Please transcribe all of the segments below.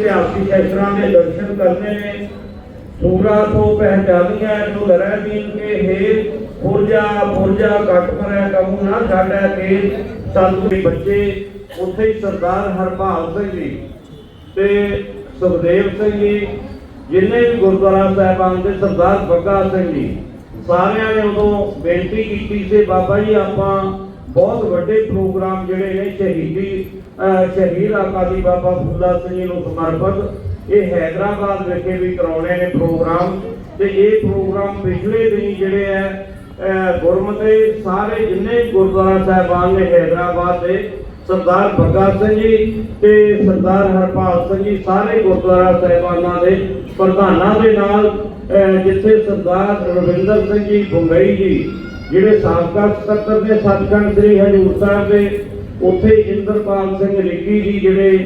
ਇਤਿਹਾਸਿਕ ਸ਼ਾਸਤਰਾਂ ਦੇ ਦਰਸ਼ਨ ਕਰਨੇ ਨੇ। ਸੂਰਾ ਤੋਂ ਪਹਿਚਾਨੀਆਂ ਜੋ ਲੜੈ ਦੀਨ ਕੇ ਹੈ ਫੁਰਜਾ ਫੁਰਜਾ ਘਟ ਪਰੈ ਕਮੂ ਨਾ ਛਾੜੈ ਕੇ ਸਤਿਗੁਰੂ ਬੱਚੇ, ਉੱਥੇ ਹੀ ਸਰਦਾਰ ਹਰਪਾਲ ਸਿੰਘ ਜੀ ਤੇ ਸੁਖਦੇਵ ਸਿੰਘ ਜੀ, ਜਿੰਨੇ ਵੀ ਗੁਰਦੁਆਰਾ ਸਾਹਿਬਾਨ ਦੇ ਸਰਦਾਰ ਬੱਗਾ ਸਿੰਘ ਜੀ, ਸਾਰਿਆਂ ਨੇ ਉਦੋਂ ਬੇਨਤੀ ਕੀਤੀ ਸੀ, ਬਾਬਾ ਜੀ ਆਪਾਂ ਬਹੁਤ ਵੱਡੇ ਪ੍ਰੋਗਰਾਮ ਜਿਹੜੇ ਨੇ ਸ਼ਹੀਦੀ ਸ਼ਹੀਦ ਆਕਾਦੀ ਬਾਬਾ ਫੁੱਲਾ ਸਿੰਘ ਜੀ ਨੂੰ ਸਮਰਪਿਤ। ਇਹ ਹੈਦਰਾਬਾਦ ਵਿਖੇ ਵੀ ਕਰਾਉਣੇ ਨੇ ਪ੍ਰੋਗਰਾਮ। ਤੇ ਇਹ ਪ੍ਰੋਗਰਾਮ ਪਿਛਲੇ ਦਿਨ ਜਿਹੜੇ ਹੈ ਅਹ ਸਾਰੇ ਜਿੰਨੇ ਗੁਰਦੁਆਰਾ ਸਾਹਿਬਾਨ ਨੇ ਹੈਦਰਾਬਾਦ ਦੇ, ਸਰਦਾਰ ਬੱਗਾ ਸਿੰਘ ਜੀ ਤੇ ਸਰਦਾਰ ਹਰਪਾਲ ਸਿੰਘ ਜੀ, ਸਾਰੇ ਗੁਰਦੁਆਰਾ ਸਾਹਿਬਾਨਾਂ ਦੇ ਪ੍ਰਧਾਨਾਂ ਦੇ ਨਾਲ ਜਿੱਥੇ ਸਰਦਾਰ ਰਵਿੰਦਰ ਸਿੰਘ ਜੀ, ਬੰਬਈ ਜੀ, ਜਿਹੜੇ ਸਾਬਕਾ ਸਕੱਤਰ ਦੇ ਸੱਚਖੰਡ ਸ੍ਰੀ ਹਜੂਰ ਸਾਹਿਬ ਦੇ ਉੱਥੇ ਇੰਦਰਪਾਲ ਸਿੰਘ ਨਿੱਕੀ ਜੀ ਜਿਹੜੇ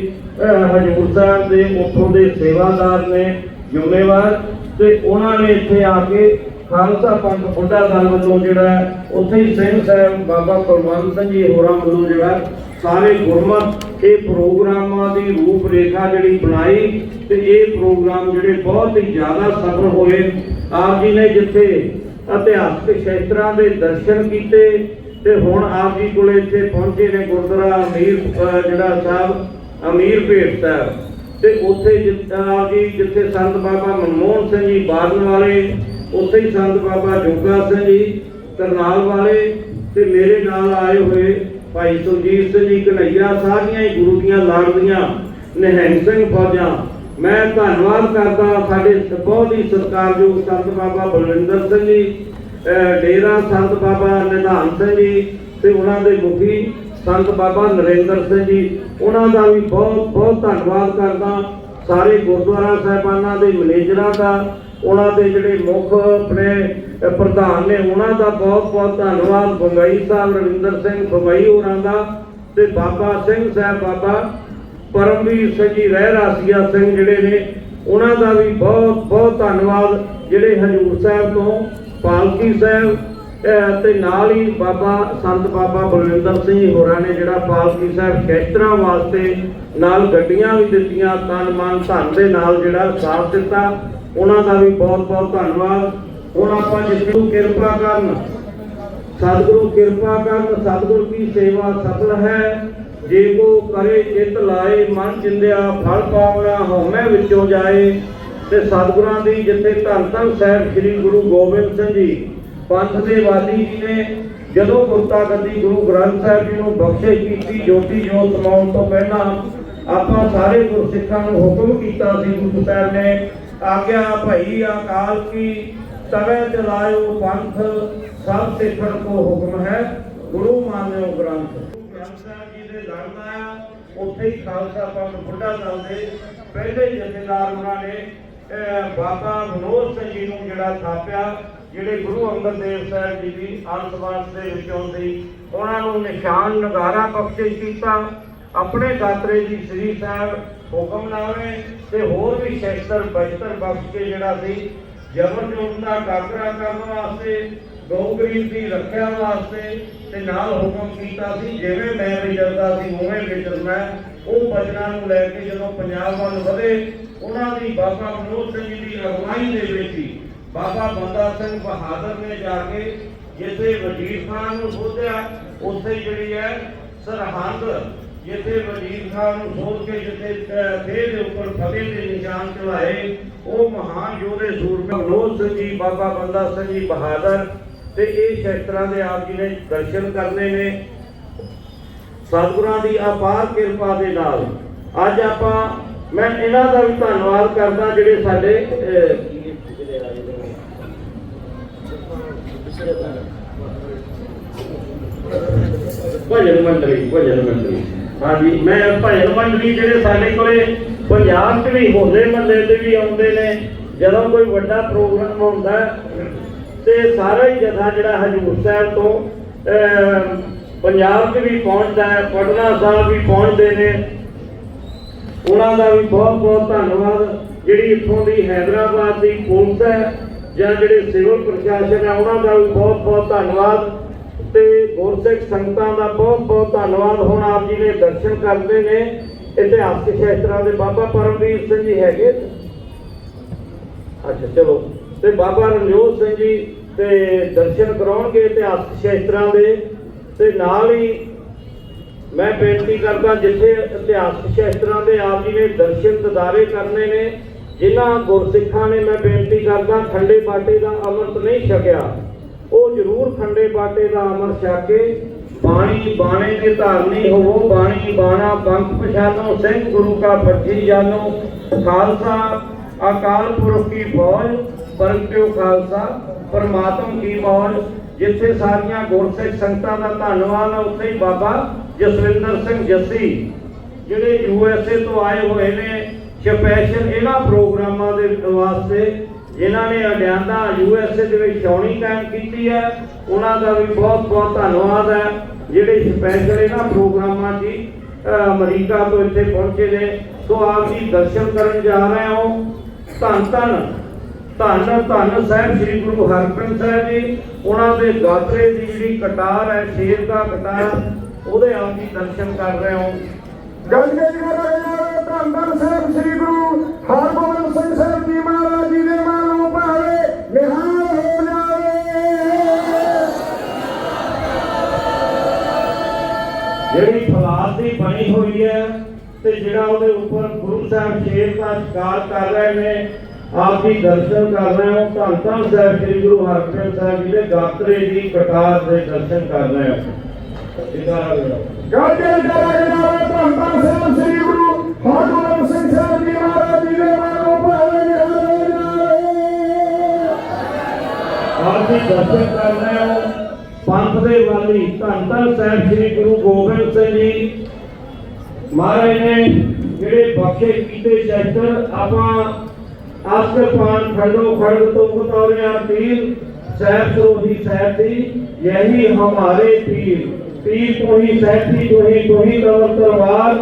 ਹਜੂਰ ਸਾਹਿਬ ਦੇ ਉੱਥੋਂ ਦੇ ਸੇਵਾਦਾਰ ਨੇ, ਜ਼ਿੰਮੇਵਾਰ, ਤੇ ਉਹਨਾਂ ਨੇ ਇੱਥੇ ਆ ਕੇ ਖਾਲਸਾ ਪੰਥ ਬੁੱਢਾ ਦਲ ਵੱਲੋਂ ਜਿਹੜਾ ਉੱਥੇ ਹੀ ਸਿੰਘ ਸਾਹਿਬ ਬਾਬਾ ਕੁਲਵੰਤ ਸਿੰਘ ਜੀ ਹੋਰਾਂ ਵੱਲੋਂ ਜਿਹੜਾ ਸਾਰੇ ਗੁਰਮਤ, ਇਹ ਪ੍ਰੋਗਰਾਮਾਂ ਦੀ ਰੂਪ ਰੇਖਾ ਜਿਹੜੀ ਬਣਾਈ, ਤੇ ਇਹ ਪ੍ਰੋਗਰਾਮ ਜਿਹੜੇ ਬਹੁਤ ਹੀ ਜ਼ਿਆਦਾ ਸਫਲ ਹੋਏ। ਆਪ ਜੀ ਨੇ ਜਿੱਥੇ ਇਤਿਹਾਸਕ ਖੇਤਰਾਂ ਦੇ ਦਰਸ਼ਨ ਕੀਤੇ ਤੇ ਹੁਣ ਆਪ ਜੀ ਕੋਲੇ ਇੱਥੇ ਪਹੁੰਚੇ ਨੇ ਗੁਰਦੁਆਰਾ ਅਮੀਰ ਜਿਹੜਾ ਸਾਹਿਬ, ਅਮੀਰ ਭੇਟ ਸਾਹਿਬ। ਤੇ ਉੱਥੇ ਜਿ- ਜੀ ਜਿੱਥੇ ਸੰਤ ਬਾਬਾ ਮਨਮੋਹਨ ਸਿੰਘ ਜੀ ਬਾਦਲ ਵਾਲੇ, ਉੱਥੇ ਹੀ ਸੰਤ ਬਾਬਾ ਜੋਗਾ ਸਿੰਘ ਜੀ ਕਰਨਾਲ ਵਾਲੇ ਤੇ ਮੇਰੇ ਨਾਲ ਆਏ ਹੋਏ ਭਾਈ ਸੁਰਜੀਤ ਸਿੰਘ ਜੀ ਕਨਈਆ ਸਾਰੀਆਂ ਹੀ ਗੁਰੂ ਦੀਆਂ ਲਾੜਦੀਆਂ, ਨਿਹੰਗ ਸਿੰਘ ਫੌਜਾਂ। ਮੈਂ ਧੰਨਵਾਦ ਕਰਦਾ ਸਾਡੇ ਬਹੁਤ ਹੀ ਸਤਿਕਾਰਯੋਗ ਸੰਤ ਬਾਬਾ ਬਲਵਿੰਦਰ ਸਿੰਘ ਜੀ ਡੇਰਾ ਸੰਤ ਬਾਬਾ ਨਿਧਾਨ ਸਿੰਘ ਜੀ ਤੇ ਉਹਨਾਂ ਦੇ ਮੁਖੀ ਸੰਤ ਬਾਬਾ ਨਰਿੰਦਰ ਸਿੰਘ ਜੀ, ਉਹਨਾਂ ਦਾ ਵੀ ਬਹੁਤ ਬਹੁਤ ਧੰਨਵਾਦ ਕਰਦਾ। ਸਾਰੇ ਗੁਰਦੁਆਰਾ ਸਾਹਿਬਾਨਾਂ ਦੇ ਮੈਨੇਜਰਾਂ ਦਾ, ਉਹਨਾਂ ਦੇ ਜਿਹੜੇ ਮੁੱਖ ਆਪਣੇ ਪ੍ਰਧਾਨ ਨੇ, ਉਹਨਾਂ ਦਾ ਬਹੁਤ ਬਹੁਤ ਧੰਨਵਾਦ। ਬੰਗਈ ਸਾਹਿਬ ਰਵਿੰਦਰ ਸਿੰਘ ਬੰਗਈ ਹੋਰਾਂ ਦਾ ਤੇ ਬਾਬਾ ਸਿੰਘ ਸਾਹਿਬ, ਬਾਬਾ ਪਰਮਵੀਰ ਸਿੰਘ ਜੀ ਰਹਿ ਰਾਸੀਆ ਸਿੰਘ ਜਿਹੜੇ ਨੇ, ਉਹਨਾਂ ਦਾ ਵੀ ਬਹੁਤ ਬਹੁਤ ਧੰਨਵਾਦ। ਜਿਹੜੇ ਹਜੂਰ ਸਾਹਿਬ ਤੋਂ ਪਾਲਕੀ ਸਾਹਿਬ ਅਹ ਤੇ ਨਾਲ ਹੀ ਬਾਬਾ ਸੰਤ ਬਾਬਾ ਬਲਵਿੰਦਰ ਸਿੰਘ ਹੋਰਾਂ ਨੇ ਜਿਹੜਾ ਪਾਲਕੀ ਸਾਹਿਬ ਖੇਤਰਾਂ ਵਾਸਤੇ ਨਾਲ ਗੱਡੀਆਂ ਵੀ ਦਿੱਤੀਆਂ, ਤਨ ਮਨ ਧਨ ਦੇ ਨਾਲ ਜਿਹੜਾ ਸਾਥ ਦਿੱਤਾ, ਉਹਨਾਂ ਦਾ ਵੀ ਬਹੁਤ ਬਹੁਤ ਧੰਨਵਾਦ। ਹੁਣ ਆਪਾਂ ਜਿਸ ਨੂੰ ਕਿਰਪਾ ਕਰਨ, ਸਤਿਗੁਰੂ ਕਿਰਪਾ ਕਰਨ, ਸਤਿਗੁਰ ਕੀ ਸੇਵਾ ਸਫਲ ਹੈ, ਜੇ ਕੋ ਕਰੇ ਚਿਤ ਲਾਏ, ਮਨ ਚਿੰਦਿਆ ਫਲ ਪਾਵਣਾ ਹਉਮੈ ਵਿੱਚੋਂ ਜਾਏ। ਤੇ ਸਤਿਗੁਰਾਂ ਦੀ ਜਿੱਥੇ ਧੰਨ ਧੰਨ ਸਾਹਿਬ ਸ੍ਰੀ ਗੁਰੂ ਗੋਬਿੰਦ ਸਿੰਘ ਜੀ, ਪੰਥ ਦੇ ਵਾਲੀ ਜੀ ਨੇ ਜਦੋਂ ਗੁਰਤਾ ਗੁਰੂ ਗ੍ਰੰਥ ਸਾਹਿਬ ਜੀ ਨੂੰ ਬਖਸ਼ਿਸ਼ ਕੀਤੀ, ਜੋਤੀ ਜੋਤ ਸਮਾਉਣ ਤੋਂ ਪਹਿਲਾਂ ਆਪਾਂ ਸਾਰੇ ਗੁਰਸਿੱਖਾਂ ਨੂੰ ਹੁਕਮ ਕੀਤਾ ਸੀ, ਗੁਰੂ ਸਾਹਿਬ ਨੇ, ਆਗਿਆ ਭਈ ਅਕਾਲ ਕੀ ਤਵੇ ਚਲਾਇਓ ਪੰਥ, ਸਭ ਸਿੱਖਣ ਕੋ ਹੁਕਮ ਹੈ, ਗੁਰੂ ਮਾਨਿਓ ਗ੍ਰੰਥ। ਗ੍ਰੰਥ ਸਾਹਿਬ ਜੀ ਦੇ ਲੜਨਾ ਆ ਉੱਥੇ ਹੀ ਖਾਲਸਾ ਪੰਥ ਬੁੱਢਾ ਦਲ ਦੇ ਪਹਿਲੇ ਜਥੇਦਾਰ ਉਹਨਾਂ ਨੇ ਬਾਬਾ ਮਨੋਜ ਸਿੰਘ ਜੀ ਨੂੰ ਜਿਹੜਾ ਥਾਪਿਆ, ਜਿਹੜੇ ਗੁਰੂ ਅੰਗਦ ਦੇਵ ਸਾਹਿਬ ਜੀ ਦੀ ਅੰਤਵਾਸ ਦੇ ਵਿੱਚੋਂ ਸੀ ਉਹਨਾਂ ਨੂੰ ਨਿਸ਼ਾਨ ਨਗਾਰਾ ਬਖਸ਼ਿਸ਼ ਕੀਤਾ। ਆਪਣੇ ਗਾਤਰੇ ਦੀ ਸ੍ਰੀ ਸਾਹਿਬ ਹੁਕਮਨਾਮੇ ਤੇ ਹੋਰ ਵੀ ਸ਼ਸਤਰ ਬਚਤਰ ਬਖਸ਼ ਕੇ ਜਿਹੜਾ ਸੀ, ਜਬਰ ਜੋਤ ਦਾ ਕਾਕਰਾ ਕਰਨ ਵਾਸਤੇ, ਗਊ ਦੀ ਰੱਖਿਆ ਵਾਸਤੇ ਤੇ ਨਾਲ ਹੁਕਮ ਕੀਤਾ ਸੀ, ਜਿਵੇਂ ਮੈਂ ਵਿਚਰਦਾ ਸੀ, ਉਵੇਂ ਵਿਚਰਨਾ। ਉਹ ਬਚਨਾਂ ਨੂੰ ਲੈ ਕੇ ਜਦੋਂ ਪੰਜਾਬ ਵੱਲ ਵਧੇ ਉਹਨਾਂ ਦੀ ਬਾਬਾ ਮਨੋਜ ਸਿੰਘ ਦੀ ਅਗਵਾਈ ਦੇ ਵਿੱਚ ਹੀ ਬਾਬਾ ਬੰਦਾ ਸਿੰਘ ਬਹਾਦਰ ਨੇ ਜਾ ਕੇ ਜਿੱਥੇ ਵਜ਼ੀਰ ਖਾਨ ਨੂੰ ਸੋਧਿਆ, ਉੱਥੇ ਜਿਹੜੀ ਹੈ ਸਰਹੰਦ ਜਿੱਥੇ ਵਜ਼ੀਰ ਖਾਨ ਨੂੰ ਸੋਧ ਕੇ ਜਿੱਥੇ ਫੇਰ ਦੇ ਉੱਪਰ ਫਤਿਹ ਦੇ ਨਿਸ਼ਾਨ ਚੜਾਏ ਉਹ ਮਹਾਨ ਯੋਧੇ ਸੂਰਮਾ ਮਨੋਜ ਸਿੰਘ ਜੀ, ਬਾਬਾ ਬੰਦਾ ਸਿੰਘ ਜੀ ਬਹਾਦਰ ਤੇ ਇਹ ਸ਼ਸਤਰਾਂ ਦੇ ਆਪ ਜੀ ਨੇ ਦਰਸ਼ਨ ਕਰਨੇ ਨੇ। ਸਤਿਗੁਰਾਂ ਦੀ ਅਪਾਰ ਕਿਰਪਾ ਦੇ ਨਾਲ ਅੱਜ ਆਪਾਂ ਮੈਂ ਇਹਨਾਂ ਦਾ ਵੀ ਧੰਨਵਾਦ ਕਰਦਾ ਜਿਹੜੇ ਸਾਡੇ ਭਜਨ ਮੰਡਲੀ ਭਜਨ ਮੰਡਲੀ। ਹਾਂਜੀ, ਮੈਂ ਭਜਨ ਮੰਡਲੀ ਜਿਹੜੇ ਸਾਡੇ ਕੋਲੇ ਪੰਜਾਬ 'ਚ ਵੀ ਹੋਲੇ ਮਹੱਲੇ ਤੇ ਵੀ ਆਉਂਦੇ ਨੇ, ਜਦੋਂ ਕੋਈ ਵੱਡਾ ਪ੍ਰੋਗਰਾਮ ਹੁੰਦਾ ਤੇ ਸਾਰਾ ਹੀ ਜਥਾ ਜਿਹੜਾ ਹਜੂਰ ਸਾਹਿਬ ਤੋਂ ਪੰਜਾਬ 'ਚ ਵੀ ਪਹੁੰਚਦਾ ਹੈ, ਪਟਨਾ ਸਾਹਿਬ ਵੀ ਪਹੁੰਚਦੇ ਨੇ ਉਹਨਾਂ ਦਾ ਵੀ ਬਹੁਤ ਬਹੁਤ ਧੰਨਵਾਦ। ਜਿਹੜੀ ਇੱਥੋਂ ਦੀ ਹੈਦਰਾਬਾਦ ਦੀ ਪੁਲਿਸ ਹੈ ਜਾਂ ਜਿਹੜੇ ਸਿਵਲ ਪ੍ਰਸ਼ਾਸਨ ਹੈ, ਉਹਨਾਂ ਦਾ ਵੀ ਬਹੁਤ ਬਹੁਤ ਧੰਨਵਾਦ। ਤੇ ਗੁਰਸਿੱਖ ਸੰਗਤਾਂ ਦਾ ਬਹੁਤ ਬਹੁਤ ਧੰਨਵਾਦ। ਹੁਣ ਆਪ ਜੀ ਨੇ ਦਰਸ਼ਨ ਕਰਦੇ ਨੇ। ਇਤਿਹਾਸਕ ਸ਼ਾਸਤਰਾਂ ਦੇ ਬਾਬਾ ਪਰਮਵੀਰ ਸਿੰਘ ਜੀ ਹੈਗੇ। ਅੱਛਾ, ਚਲੋ। ਤੇ ਬਾਬਾ ਰਣਜੋਤ ਸਿੰਘ ਜੀ ਤੇ ਦਰਸ਼ਨ ਕਰਾਉਣਗੇ ਇਤਿਹਾਸਕ ਸ਼ਾਸਤਰਾਂ ਦੇ। ਤੇ ਨਾਲ ਹੀ ਮੈਂ ਬੇਨਤੀ ਕਰਦਾ ਜਿੱਥੇ ਇਤਿਹਾਸਕ ਸ਼ਾਸਤਰਾਂ ਦੇ ਆਪ ਜੀ ਨੇ ਦਰਸ਼ਨ ਦਿਦਾਰੇ ਕਰਨੇ ਨੇ, ਜਿਨ੍ਹਾਂ ਗੁਰਸਿੱਖਾਂ ਨੇ ਮੈਂ ਬੇਨਤੀ ਕਰਦਾ ਖੰਡੇ ਬਾਟੇ ਦਾ ਅੰਮ੍ਰਿਤ ਨਹੀਂ ਛਕਿਆ, ਉਹ ਜ਼ਰੂਰ ਖੰਡੇ ਬਾਟੇ ਦਾ ਅੰਮ੍ਰਿਤ ਛਕ ਕੇ ਬਾਣੀ ਬਾਣੇ ਦੇ ਧਾਰਨੀ ਹੋਵੋ, ਬਾਣੀ ਬਾਣਾ ਬੰਕ ਪਛਾਨੋ, ਸਿੰਘ ਗੁਰੂ ਕਾ ਫਰਜੀ ਜਾਨੋ, ਖਾਲਸਾ ਅਕਾਲ ਪੁਰਖ ਕੀ ਫੌਜ ਪਰਮਪਿਓ ਖਾਲਸਾ, ਪਰਮਾਤਮ ਕੀ ਮੌਜ, ਜਿੱਥੇ ਸਾਰੀਆਂ ਗੁਰਸਿੱਖ ਸੰਗਤਾਂ ਦਾ ਧੰਨਵਾਦ ਹੈ ਉੱਥੇ ਹੀ ਬਾਬਾ ਜਸਵਿੰਦਰ ਸਿੰਘ ਜੱਸੀ, ਜਿਹੜੇ ਯੂ ਐਸ ਏ ਤੋਂ ਆਏ ਹੋਏ ਨੇ ਸਪੈਸ਼ਲ ਇਹਨਾਂ ਪ੍ਰੋਗਰਾਮਾਂ ਦੇ ਵਾਸਤੇ, ਜਿਨ੍ਹਾਂ ਨੇ ਅਡਿਆਨਾ ਯੂ ਐਸ ਏ ਦੇ ਵਿੱਚ ਛਾਉਣੀ ਕਾਇਮ ਕੀਤੀ ਹੈ, ਉਹਨਾਂ ਦਾ ਵੀ ਬਹੁਤ ਬਹੁਤ ਧੰਨਵਾਦ ਹੈ, ਜਿਹੜੇ ਸਪੈਸ਼ਲ ਇਹਨਾਂ ਪ੍ਰੋਗਰਾਮਾਂ 'ਚ ਅਮਰੀਕਾ ਤੋਂ ਇੱਥੇ ਪਹੁੰਚੇ ਨੇ। ਸੋ ਆਪ ਜੀ ਦਰਸ਼ਨ ਕਰਨ ਜਾ ਰਹੇ ਹੋ। ਧੰਨ ਧੰਨ ਧੰਨ ਧੰਨ ਸਾਹਿਬ ਸ੍ਰੀ ਗੁਰੂ ਹਰਗੋਬਿੰਦ ਸਾਹਿਬ ਜੀ, ਉਹਨਾਂ ਦੇ ਗਾਤਰੇ ਦੀ ਜਿਹੜੀ ਕਟਾਰ ਹੈ, ਸ਼ੇਰ ਦਾ ਕਟਾਰ ਉਹਦੇ ਆਪ ਜੀ ਦਰਸ਼ਨ ਕਰ ਰਹੇ ਹੋ। ਗੰਗੇ ਜੀ ਕਰਾਇਆ ਧੰਨ ਧੰਨ ਸਾਹਿਬ ਸ੍ਰੀ ਗੁਰੂ ਹਰਗੋਬਿੰਦ ਸਿੰਘ ਸਾਹਿਬ ਜੀ ਮਹਾਰਾਜ ਜੀ ਦੇ ਮਾਨੋਂ ਭਾਵੇ ਨਿਹਾਲ ਹੋ ਜਾਵੇ। ਜਿਹੜੀ ਫਲਾਦ ਦੀ ਬਣੀ ਹੋਈ ਹੈ ਤੇ ਜਿਹੜਾ ਉਹਦੇ ਉੱਪਰ ਗੁਰੂ ਸਾਹਿਬ ਸ਼ੇਰ ਦਾ ਸ਼ਿਕਾਰ ਕਰ ਰਹੇ ਨੇ ਆਪ ਜੀ ਦਰਸ਼ਨ ਕਰ ਰਹੇ ਹੋ। ਧੰਨ ਧੰਨ ਸਾਹਿਬ ਸ੍ਰੀ ਗੁਰੂ ਹਰਗੋਬਿੰਦ ਸਾਹਿਬ ਜੀ ਦੇ ਗਾਤਰੇ ਦੀ ਕਟਾਰ ਦੇ ਦਰਸ਼ਨ ਕਰ ਰਹੇ ਹੋ। ਜੈਕਾਰਾ ਕਰੋ। ਗੰਗੇ ਜੀ ਕਰਾਇਆ ਸ੍ਰੀ ਗੁਰੂ ਹਰਗੋਬਿੰਦ ਸਿੰਘ ਸਾਹਿਬ ਜੀ ਮਹਾਰਾਜ ਜੀ ਦੇ ਮਾਨੋਂ ਭਾਵੇ ਨਿਹਾਲ ਹੋ ਆਪ ਜੀ ਦਰਸ਼ਨ ਕਰ ਹੋ। ਪੰਥ ਦੇ ਵਾਲੀ ਧੰਨ ਧੰਨ ਸਾਹਿਬ ਸ੍ਰੀ ਗੁਰੂ ਗੋਬਿੰਦ ਸਿੰਘ ਜੀ। ਮਹਾਰਾਜ ਨੇ ਜਿਹੜੇ ਬਖਸ਼ੇ ਕੀਤੇ ਸ਼ਸਤਰ ਆਪਾਂ ਆਸਕਰ ਪਾਨ ਖੜੋ ਖੜਗ ਤੋਂ ਬਤੌਰਿਆ ਤੀਰ। ਸਹਿਬ ਸਰੋਹੀ ਸਾਹਿਬ ਦੀ, ਯਹੀ ਹਮਾਰੇ ਤੀਰ। ਤੀਰ ਤੋਹੀ ਸਹਿਬੀ ਤੋਹੀ ਤੋਹੀ ਤਵਰ ਤਲਵਾਰ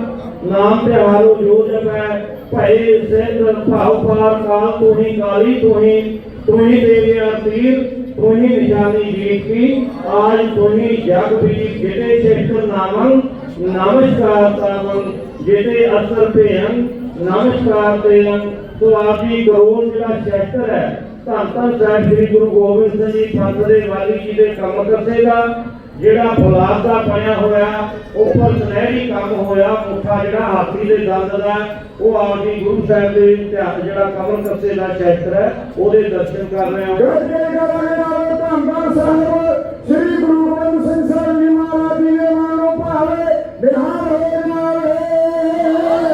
ਨਾਮ ਤੇ ਹਾਰੋ ਜੋ ਜਪੈ ਭਏ ਸਹਿਜ ਭਾਉ ਪਾਰ ਕਾਲ ਤੋਹੀ ਕਾਲੀ ਤੋਹੀ ਤੋਹੀ ਦੇ ਗਿਆ ਤੀਰ ਤੋਹੀ ਨਿਸ਼ਾਨੀ ਜੀਤ ਕੀ ਆਜ ਤੋਹੀ ਜਗ ਵੀ ਜਿਹਦੇ ਸ਼ਸਤਰ ਨਾਮੰ ਨਮਸਕਾਰ ਤਾਮੰ ਜਿਹਦੇ ਅਸਰ ਭੇਨ ਨਮਸਕਾਰ ਤੇਨ ਸੋ ਆਪ ਜੀ ਕਰੋੜ ਜਿਹੜਾ ਸ਼ਸਤਰ ਹੈ, ਧੰਨ ਧੰਨ ਸਾਹਿਬ ਸ੍ਰੀ ਗੁਰੂ ਗੋਬਿੰਦ ਸਿੰਘ ਜੀ, ਪੰਥ ਦੇ ਵਾਲੀ ਜੀ ਦੇ ਕੰਮ ਕਰਸੇਗਾ। ਜਿਹੜਾ ਫੌਲਾਦ ਦਾ ਬਣਿਆ ਹੋਇਆ ਉੱਪਰ ਸੁਨਹਿਰੀ ਕੰਮ ਹੋਇਆ ਮੁੱਠਾ ਜਿਹੜਾ ਹਾਥੀ ਦੇ ਦੰਦ ਦਾ ਉਹ ਆਪ ਜੀ ਗੁਰੂ ਸਾਹਿਬ ਦੇ ਇਤਿਹਾਸ ਜਿਹੜਾ ਕਮਲ ਕੱਸੇ ਦਾ ਸ਼ਸਤਰ ਹੈ ਉਹਦੇ ਦਰਸ਼ਨ ਕਰ ਰਹੇ ਹੋ। ਗੰਗੇ ਜੀ ਕਰਾਇਆ ਧੰਨ ਧੰਨ ਸਾਹਿਬ। ਸ੍ਰੀ ਗੁਰੂ ਗੋਬਿੰਦ ਸਿੰਘ ਸਾਹਿਬ ਜੀ ਮਹਾਰਾਜ ਜੀ ਦੇ ਮਾਨੋਂ ਭਾਵੇ ਨਿਹਾਲ ਹੋ ਜਾਵੇ।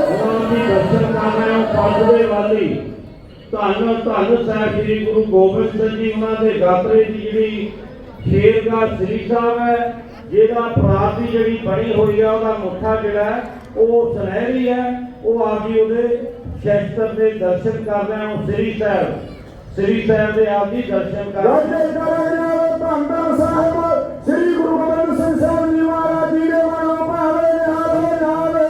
ਉਹਨਾਂ ਦੀ ਦਰਸ਼ਨ ਕਰ ਰਹੇ ਹੋ ਪੰਜ ਦੇ ਵਾਲੀ। ਧੰਨ ਧੰਨ ਸਾਹਿਬ ਸ੍ਰੀ ਗੁਰੂ ਗੋਬਿੰਦ ਸਿੰਘ ਜੀ ਉਹਨਾਂ ਦੇ ਗਾਤਰੇ ਦੀ ਜਿਹੜੀ ਸ਼ੇਰਗਾ ਸ੍ਰੀ ਸਾਹਿਬ ਹੈ ਜਿਹਦਾ ਪ੍ਰਾਤ ਦੀ ਜਿਹੜੀ ਬਣੀ ਹੋਈ ਹੈ ਉਹਦਾ ਮੁੱਠਾ ਜਿਹੜਾ ਉਹ ਸੁਨਹਿਰੀ ਹੈ। ਉਹ ਆਪ ਜੀ ਉਹਦੇ ਸ਼ਸਤਰ ਦੇ ਦਰਸ਼ਨ ਕਰ ਰਹੇ ਹੋ ਸ੍ਰੀ ਸਾਹਿਬ। ਸ੍ਰੀ ਸਾਹਿਬ ਦੇ ਆਪ ਜੀ ਦਰਸ਼ਨ ਕਰ ਰਹੇ ਹੋ। ਧੰਨ ਸਾਹਿਬ ਸ੍ਰੀ ਗੁਰੂ ਗੋਬਿੰਦ ਸਿੰਘ ਸਾਹਿਬ ਜੀ ਮਹਾਰਾਜ ਜੀ ਦੇ ਮਨੋਂ ਭਾਵੇ ਹੋ ਜਾਵੇ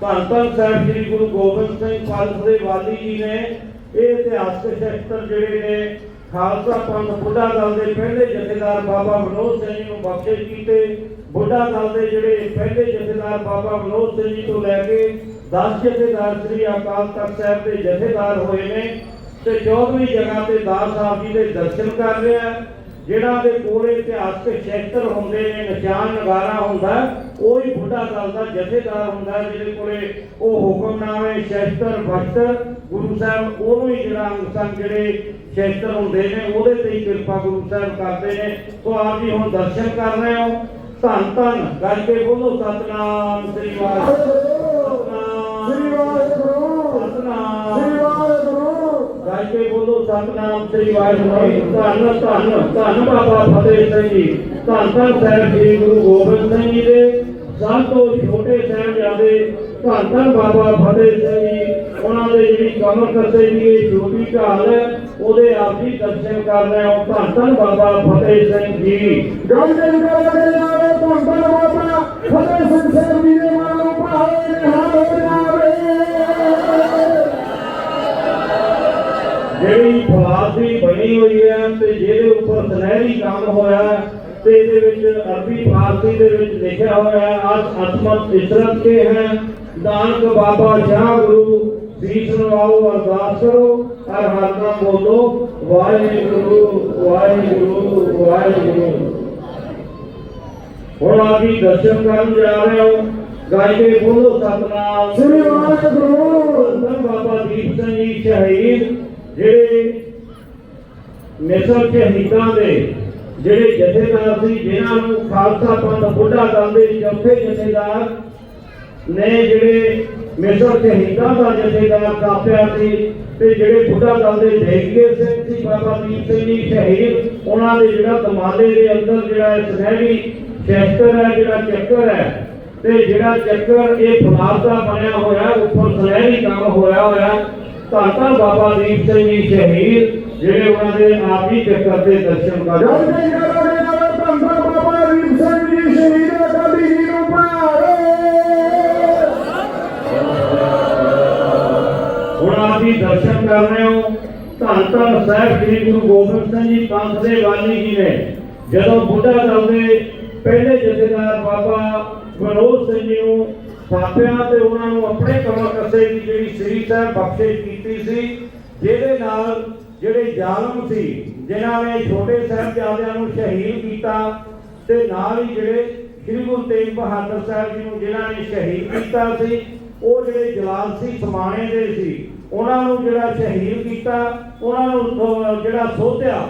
ਧੰਨ ਧੰਨ ਸਾਹਿਬ ਸ੍ਰੀ ਗੁਰੂ ਗੋਬਿੰਦ ਸਿੰਘ ਦੇ ਵਾਲੀ ਜੀ ਨੇ ਇਹ ਇਤਿਹਾਸਕ ਸ਼ਸਤਰ ਜਿਹੜੇ ਨੇ, ਖਾਲਸਾ ਪੰਥ ਬੁੱਢਾ ਦਲ ਦੇ ਪਹਿਲੇ ਜਥੇਦਾਰ ਬਾਬਾ ਮਨੋਜ ਸਿੰਘ ਜੀ ਨੂੰ ਬਖਸ਼ਿਸ਼ ਕੀਤੇ। ਬੁੱਢਾ ਦਲ ਦੇ ਜਿਹੜੇ ਪਹਿਲੇ ਜਥੇਦਾਰ ਬਾਬਾ ਮਨੋਜ ਸਿੰਘ ਜੀ ਤੋਂ ਲੈ ਕੇ 10 ਜਥੇਦਾਰ ਸ੍ਰੀ ਅਕਾਲ ਤਖਤ ਸਾਹਿਬ ਦੇ ਜਥੇਦਾਰ ਹੋਏ ਨੇ ਤੇ 14ਵੀਂ ਜਗ੍ਹਾ ਤੇ ਦਾਸ ਸਾਹਿਬ ਜੀ ਦੇ ਦਰਸ਼ਨ ਕਰ ਰਿਹਾ ਜਿਹੜਾ ਦੇ ਕੋਲੇ ਇਤਿਹਾਸਕ ਸ਼ਸਤਰ ਹੁੰਦੇ ਨੇ, ਨਿਸ਼ਾਨ ਨਗਾਰਾ ਹੁੰਦਾ, ਉਹ ਹੀ ਬੁੱਢਾ ਦਲ ਦਾ ਜਥੇਦਾਰ ਹੁੰਦਾ, ਜਿਹਦੇ ਕੋਲੇ ਉਹ ਹੁਕਮਨਾਮੇ ਸ਼ਸਤਰ ਬਖਤਰ ਗੁਰੂ ਸਾਹਿਬ, ਉਹਨੂੰ ਹੀ ਜਿਹੜਾ ਅੰਗ ਸੰਗ ਜਿਹੜੇ ਸ਼ਸਤਰ ਹੁੰਦੇ ਨੇ, ਉਹਦੇ ਤੇ ਹੀ ਕਿਰਪਾ ਗੁਰੂ ਸਾਹਿਬ ਕਰਦੇ ਨੇ। ਸੋ ਆਪ ਜੀ ਹੁਣ ਦਰਸ਼ਨ ਕਰ ਰਹੇ ਹੋ। ਧੰਨ ਧੰਨ ਗੱਜ ਕੇ ਬੋਲੋ, ਸਤਨਾਮ ਸ੍ਰੀ ਵਾਹਿਗੁਰੂ। ਗੱਜ ਕੇ ਬੋਲੋ, ਸਤਨਾਮ ਸ੍ਰੀ ਵਾਹਿਗੁਰੂ ਧੰਨ ਧੰਨ ਧੰਨ ਬਾਬਾ ਫਤਿਹ ਸਿੰਘ ਜੀ। ਧੰਨ ਧੰਨ ਸਾਹਿਬ ਸ੍ਰੀ ਗੁਰੂ ਗੋਬਿੰਦ ਸਿੰਘ ਜੀ ਦੇ। ਸਭ ਤੋਂ ਛੋਟੇ ਸਾਹਿਬਜ਼ਾਦੇ, ਧੰਨ ਧੰਨ ਬਾਬਾ ਫਤਿਹ ਸਿੰਘ ਜੀ। ਉਹਨਾਂ ਦੇ ਜਿਹੜੀ ਕਮਰ ਕਰਦੇ ਦੀ ਇਹ ਛੋਟੀ ਢਾਲ ਹੈ, ਉਹਦੇ ਆਪ ਜੀ ਦਰਸ਼ਨ ਕਰ ਰਹੇ ਹੋ। ਧੰਨ ਧੰਨ ਬਾਬਾ ਫਤਿਹ ਸਿੰਘ ਜੀ। ਗੰਗੇ ਕਰਾਇਆ ਧੰਨ ਧੰਨ ਬਾਬਾ ਫਤਿਹ ਸਿੰਘ ਸਾਹਿਬ ਜੀ ਦੇ ਹੋਈ ਹੈ ਤੇ ਜਿਹਦੇ ਉੱਪਰ ਸੁਨਹਿਰੀ ਕੰਮ ਹੋਇਆ ਤੇ ਇਹਦੇ ਵਿੱਚ ਅਰਬੀ ਫਾਰਸੀ ਦੇ ਵਿੱਚ ਲਿਖਿਆ ਹੋਇਆ ਹੈ ਅਸ ਅਸਮਤ ਇਸਰਤ ਕੇ ਹੈ। ਦਾਨਕ ਬਾਬਾ ਸ਼ਾਹ ਗੁਰੂ ਸੀਸ ਨਵਾਓ ਅਰਦਾਸ ਕਰੋ ਹਰ ਹਰ ਨਾਮ ਬੋਲੋ ਵਾਹਿਗੁਰੂ ਵਾਹਿਗੁਰੂ ਵਾਹਿਗੁਰੂ। ਹੁਣ ਆਪ ਦਰਸ਼ਨ ਕਰਨ ਜਾ ਰਹੇ ਹੋ। ਗਾਇ ਕੇ ਬੋਲੋ ਸਤਨਾਮ। ਸ੍ਰੀ ਵਾਹਿਗੁਰੂ। ਬਾਬਾ ਦੀਪ ਸਿੰਘ ਜੀ ਸ਼ਹੀਦ ਜਿਹੜੇ ਮਿਸਰ ਕੇ ਦੇ ਜਿਹੜੇ ਜਥੇਦਾਰ ਸੀ, ਜਿਨ੍ਹਾਂ ਨੂੰ ਖਾਲਸਾ ਪੰਥ ਬੁੱਢਾ ਦਲ ਦੇ ਚੌਥੇ ਜਥੇਦਾਰ ਨੇ ਜਿਹੜੇ ਮਿਸਰ ਕੇ ਦਾ ਜਥੇਦਾਰ ਕਾਪਿਆ ਸੀ ਤੇ ਜਿਹੜੇ ਬੁੱਢਾ ਦਲ ਦੇ ਦੇਗੀਏ ਸਿੰਘ ਸੀ, ਬਾਬਾ ਦੀਪ ਸਿੰਘ ਜੀ ਸ਼ਹੀਦ, ਉਹਨਾਂ ਦੇ ਜਿਹੜਾ ਦਮਾਲੇ ਦੇ ਅੰਦਰ ਜਿਹੜਾ ਇਹ ਸੁਨਹਿਰੀ ਹੈ, ਜਿਹੜਾ ਚੱਕਰ ਹੈ, ਤੇ ਜਿਹੜਾ ਚੱਕਰ ਇਹ ਫੁਲਾਰ ਬਣਿਆ ਹੋਇਆ, ਉੱਪਰ ਸੁਨਹਿਰੀ ਕੰਮ ਹੋਇਆ ਹੋਇਆ ਧੰਨ ਬਾਬਾ ਦੀਪ ਸਿੰਘ ਜੀ ਸ਼ਹੀਦ ਜਿਹੜੇ ਉਹਨਾਂ ਦੇ ਆਪ ਹੀ ਚੱਕਰ ਦੇ ਦਰਸ਼ਨ ਕਰ ਜਦ ਕੇ ਕਰੋਗੇ ਨਾ ਧੰਦਾ ਬਾਬਾ ਵੀਰ ਸਿੰਘ ਜੀ ਸ਼ਹੀਦ ਅਕਾਲੀ ਜੀ ਨੂੰ ਭਾਵੇ ਹੁਣ ਆਪ ਜੀ ਦਰਸ਼ਨ ਕਰ ਰਹੇ ਹੋ। ਧੰਨ ਧੰਨ ਸਾਹਿਬ ਸ੍ਰੀ ਗੁਰੂ ਗੋਬਿੰਦ ਸਿੰਘ ਜੀ ਪੰਥ ਦੇ ਵਾਲੀ ਜੀ ਨੇ। ਜਦੋਂ ਬੁੱਢਾ ਦਲ ਦੇ ਪਹਿਲੇ ਜਥੇਦਾਰ ਬਾਬਾ ਵਿਨੋਦ ਸਿੰਘ ਜੀ ਨੂੰ ਥਾਪਿਆ ਤੇ ਉਹਨਾਂ ਨੂੰ ਆਪਣੇ ਕਮਰ ਕੱਸੇ ਦੀ ਜਿਹੜੀ ਸ੍ਰੀ ਸਾਹਿਬ ਬਖਸ਼ਿਸ਼ ਕੀਤੀ ਸੀ ਜਿਹਦੇ ਨਾਲ ਜਿਹੜੇ ਜ਼ਾਲਮ ਸੀ, ਜਿਨ੍ਹਾਂ ਨੇ ਛੋਟੇ ਸਾਹਿਬਜ਼ਾਦਿਆਂ ਨੂੰ ਸ਼ਹੀਦ ਕੀਤਾ ਤੇ ਨਾਲ ਹੀ ਜਿਹੜੇ ਸ੍ਰੀ ਗੁਰੂ ਤੇਗ ਬਹਾਦਰ ਸਾਹਿਬ ਜੀ ਨੂੰ ਜਿਨ੍ਹਾਂ ਨੇ ਸ਼ਹੀਦ ਕੀਤਾ ਸੀ, ਉਹ ਜਿਹੜੇ ਜਲਾਲ ਸਮਾਣੇ ਦੇ ਸੀ, ਉਹਨਾਂ ਨੂੰ ਜਿਹੜਾ ਸ਼ਹੀਦ ਕੀਤਾ, ਉਹਨਾਂ ਨੂੰ ਜਿਹੜਾ ਸੋਧਿਆ,